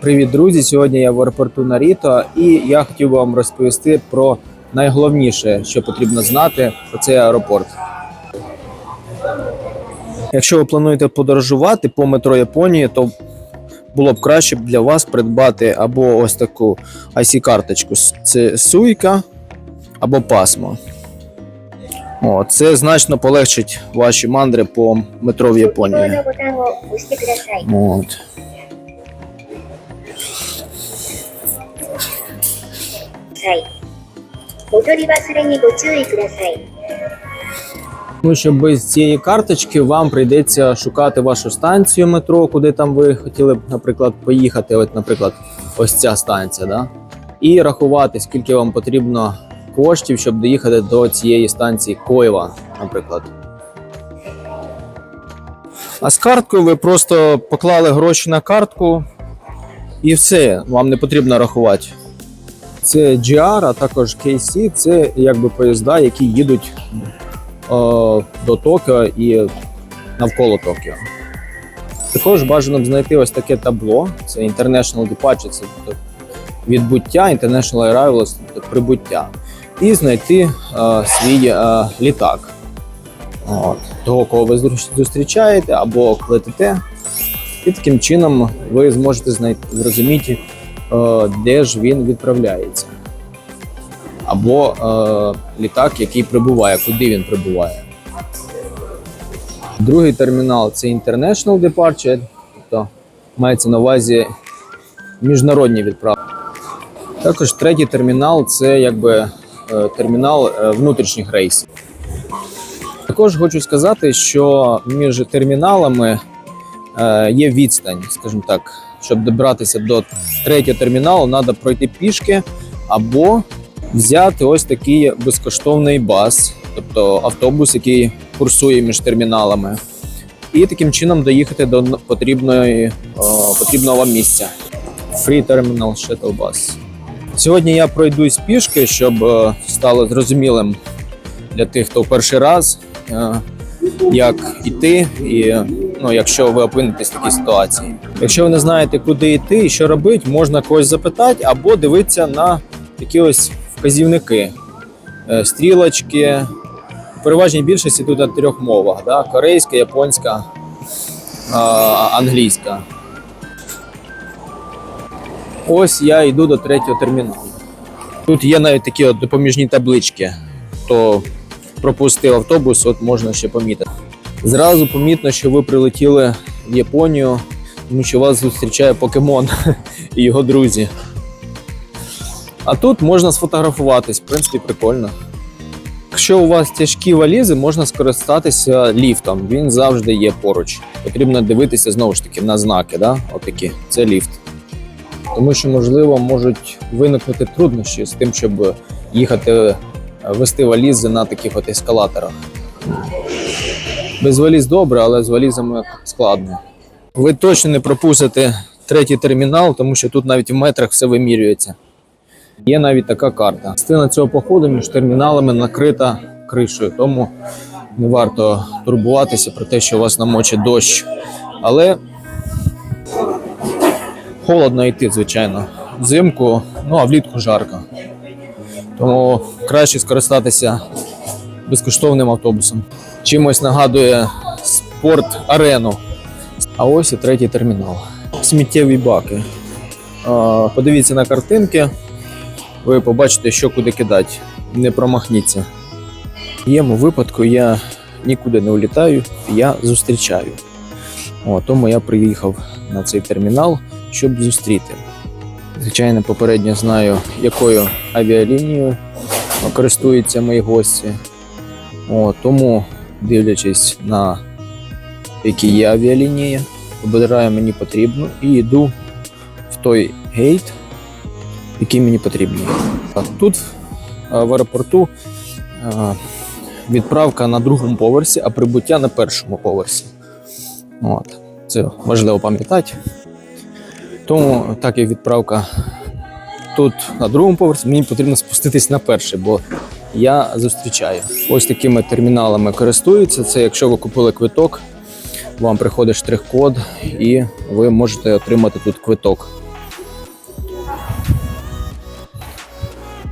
Привіт, друзі! Сьогодні я в аеропорту Наріто, і я хотів би вам розповісти про найголовніше, що потрібно знати про цей аеропорт. Якщо ви плануєте подорожувати по метро Японії, то було б краще для вас придбати або ось таку IC-карточку. Це Суйка або Пасмо. О, це значно полегшить ваші мандри по метро в Японії. のさい。 От.「はい。戻り忘れにご注意ください。 Тому що без цієї карточки вам прийдеться шукати вашу станцію метро, куди там ви хотіли б, наприклад, поїхати. От, наприклад, ось ця станція, да? і рахувати, скільки вам потрібно коштів, щоб доїхати до цієї станції Коєва, наприклад. А з карткою ви просто поклали гроші на картку і все, вам не потрібно рахувати. Це GR, а також KC, це якби поїзда, які їдуть е, до Токіо і навколо Токіо. Також бажано б знайти ось таке табло: це International Departure, це тобто відбуття, International Arrivals, тобто прибуття, і знайти е, свій е, літак. От, того, кого ви зустрічаєте або летите. І таким чином ви зможете знайти, зрозуміти, де ж він відправляється або е, літак, який прибуває, куди він прибуває. Другий термінал це International Departure, тобто мається на увазі міжнародні відправки. Також третій термінал це якби е, термінал е, внутрішніх рейсів. Також хочу сказати, що між терміналами е, є відстань, скажімо так, щоб добратися до третього терміналу, треба пройти пішки або взяти ось такий безкоштовний бас, тобто автобус, який курсує між терміналами, і таким чином доїхати до потрібної, о, потрібного вам місця. Free Terminal Shuttle Bus. Сьогодні я пройдусь пішки, щоб е, стало зрозумілим для тих, хто перший раз, е, як іти, і ну, якщо ви опинитесь в такій ситуації. Якщо ви не знаєте, куди йти і що робити, можна когось запитати або дивитися на такі ось вказівники, Е, стрілочки. В переважній більшості тут на трьох мовах: да? корейська, японська, англійська. Ось я йду до третього терміналу. Тут є навіть такі от допоміжні таблички. Хто пропустив автобус, от можна ще помітити. Зразу помітно, що ви прилетіли в Японію, тому що вас зустрічає покемон і його друзі. А тут можна сфотографуватись, в принципі, прикольно. Якщо у вас тяжкі валізи, можна скористатися ліфтом. Він завжди є поруч. Потрібно дивитися знову ж таки на знаки. Да? Отакі. Це ліфт. Тому що, можливо, можуть виникнути труднощі з тим, щоб їхати, е, вести валізи на таких от ескалаторах. Без валіз добре, але з валізами складно. Ви точно не пропустите третій термінал, тому що тут навіть в метрах все вимірюється. Є навіть така карта. Частина цього походу між терміналами накрита кришею, тому не варто турбуватися про те, що у вас намочить дощ. Але холодно йти, звичайно. Взимку, ну а влітку жарко. Тому краще скористатися безкоштовним автобусом. Чимось нагадує спорт-арену. А ось і третій термінал. Сміттєві баки. Подивіться на картинки ви побачите, що куди кидати. Не промахніться. В моєму випадку я нікуди не улітаю, я зустрічаю. О, тому я приїхав на цей термінал, щоб зустріти. Звичайно, попередньо знаю, якою авіалінією користуються мої гості. О, тому, дивлячись на які є авіалінії, обираю мені потрібну і йду в той гейт, який мені потрібний. Тут в аеропорту відправка на другому поверсі, а прибуття на першому поверсі. От. Це важливо пам'ятати. Тому, так як відправка тут на другому поверсі, мені потрібно спуститись на перший, бо я зустрічаю. Ось такими терміналами користуються. Це якщо ви купили квиток, вам приходить штрих-код і ви можете отримати тут квиток.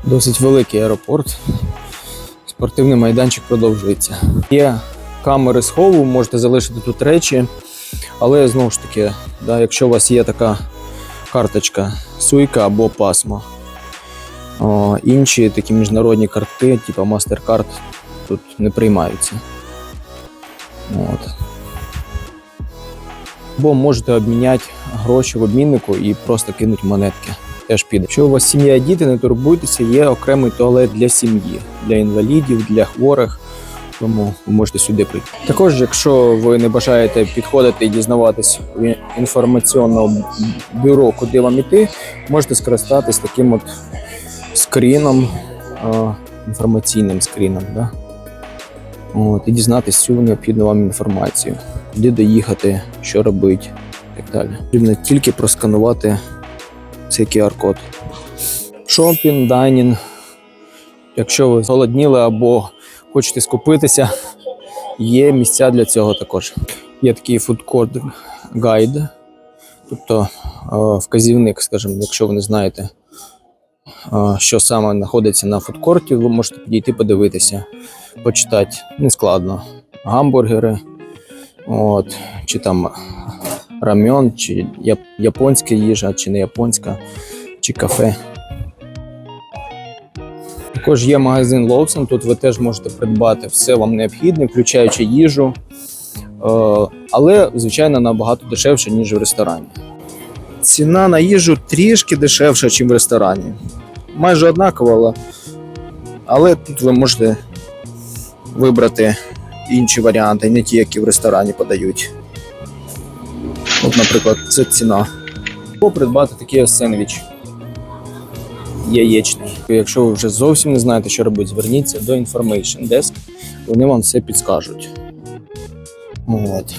Досить великий аеропорт. Спортивний майданчик продовжується. Є камери схову, можете залишити тут речі, але знову ж таки, да, якщо у вас є така карточка Суйка або Пасмо, інші такі міжнародні карти, типу MasterCard, тут не приймаються. От. Або можете обміняти гроші в обміннику і просто кинути монетки. Теж піде. Якщо у вас сім'я і діти, не турбуйтеся, є окремий туалет для сім'ї, для інвалідів, для хворих. Тому ви можете сюди прийти. Також, якщо ви не бажаєте підходити і дізнаватись в інформаційного бюро, куди вам іти, можете скористатись таким от скріном, інформаційним скріном. Да? От, і дізнатися всю необхідну вам інформацію, куди доїхати, що робити і так далі. Потрібно тільки просканувати цей QR-код. Шопінг, дайнінг. Якщо ви зголодніли або хочете скупитися, є місця для цього також. Є такий фудкорт гайд, тобто е, вказівник, скажімо, якщо ви не знаєте, е, що саме знаходиться на фудкорті, ви можете підійти подивитися, почитати. Не складно. Гамбургери, от, чи там рамьон, чи японська їжа, чи не японська, чи кафе. Також є магазин Lawson, тут ви теж можете придбати все вам необхідне, включаючи їжу. Е, Але, звичайно, набагато дешевше, ніж в ресторані. Ціна на їжу трішки дешевша, ніж в ресторані. Майже однакова, але, тут ви можете вибрати інші варіанти, не ті, які в ресторані подають. От, наприклад, це ціна. Або придбати такий сендвіч яєчний. Якщо ви вже зовсім не знаєте, що робити, зверніться до Information Desk, вони вам все підскажуть. От.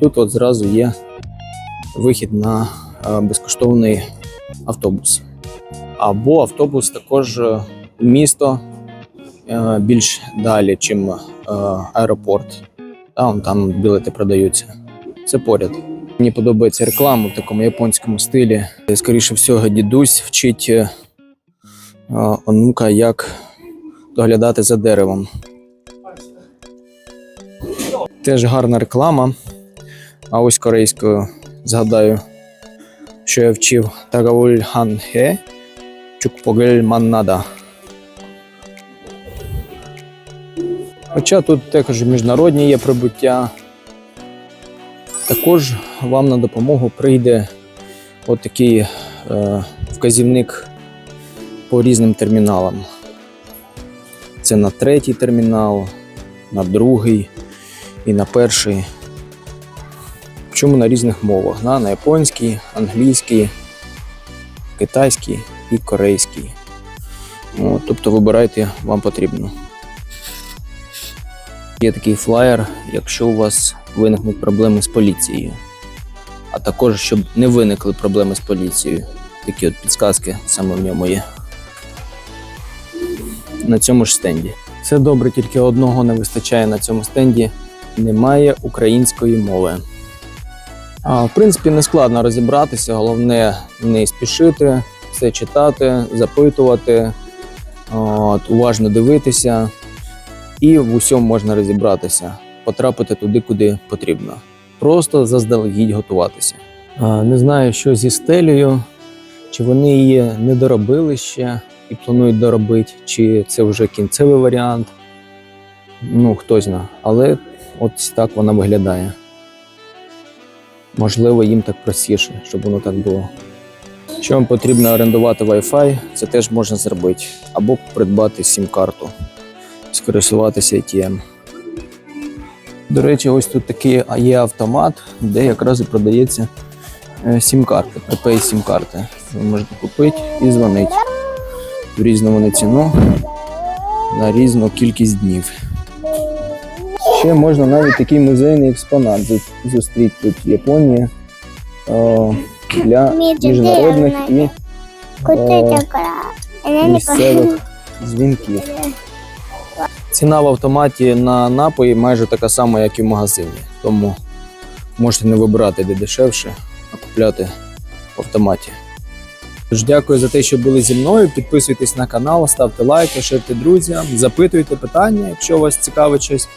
Тут от зразу є вихід на е, безкоштовний автобус. Або автобус також е, в місто е, більш далі, ніж аеропорт. Там, там білети продаються. Це поряд. Мені подобається реклама в такому японському стилі. Скоріше всього, дідусь вчить онука, як доглядати за деревом. Теж гарна реклама. А ось корейською згадаю, що я вчив Тагауль Хан Чукпогель Маннада. Хоча тут також міжнародні є прибуття. Також вам на допомогу прийде отакий е, вказівник по різним терміналам. Це на третій термінал, на другий і на перший. Причому на різних мовах: на, на японський, англійський, китайський і корейський. От, тобто вибирайте, вам потрібно. Є такий флаєр, якщо у вас виникнуть проблеми з поліцією. А також, щоб не виникли проблеми з поліцією. Такі от підсказки саме в ньому є на цьому ж стенді. Це добре, тільки одного не вистачає на цьому стенді. Немає української мови. А, в принципі, не складно розібратися, головне не спішити, все читати, запитувати, от, уважно дивитися, і в усьому можна розібратися, потрапити туди, куди потрібно. Просто заздалегідь готуватися. А, не знаю, що зі стелею, чи вони її не доробили ще і планують доробити, чи це вже кінцевий варіант. Ну, хто знає. Але от так вона виглядає. Можливо, їм так простіше, щоб воно так було. Якщо вам потрібно орендувати Wi-Fi, це теж можна зробити. Або придбати сім-карту, скористуватися ATM. До речі, ось тут такий є автомат, де якраз і продається е, сім-карти, prepaid сім-карти. Ви можете купити і дзвонити в різну вони ціну на різну кількість днів. Ще можна навіть такий музейний експонат зустріти тут в Японії о, для міжнародних і о, місцевих дзвінків. Ціна в автоматі на напої майже така сама, як і в магазині, тому можете не вибирати де дешевше, а купляти в автоматі. Тож дякую за те, що були зі мною. Підписуйтесь на канал, ставте лайки, ширте друзям, запитуйте питання, якщо вас цікавить щось.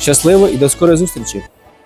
Щасливо і до скорої зустрічі!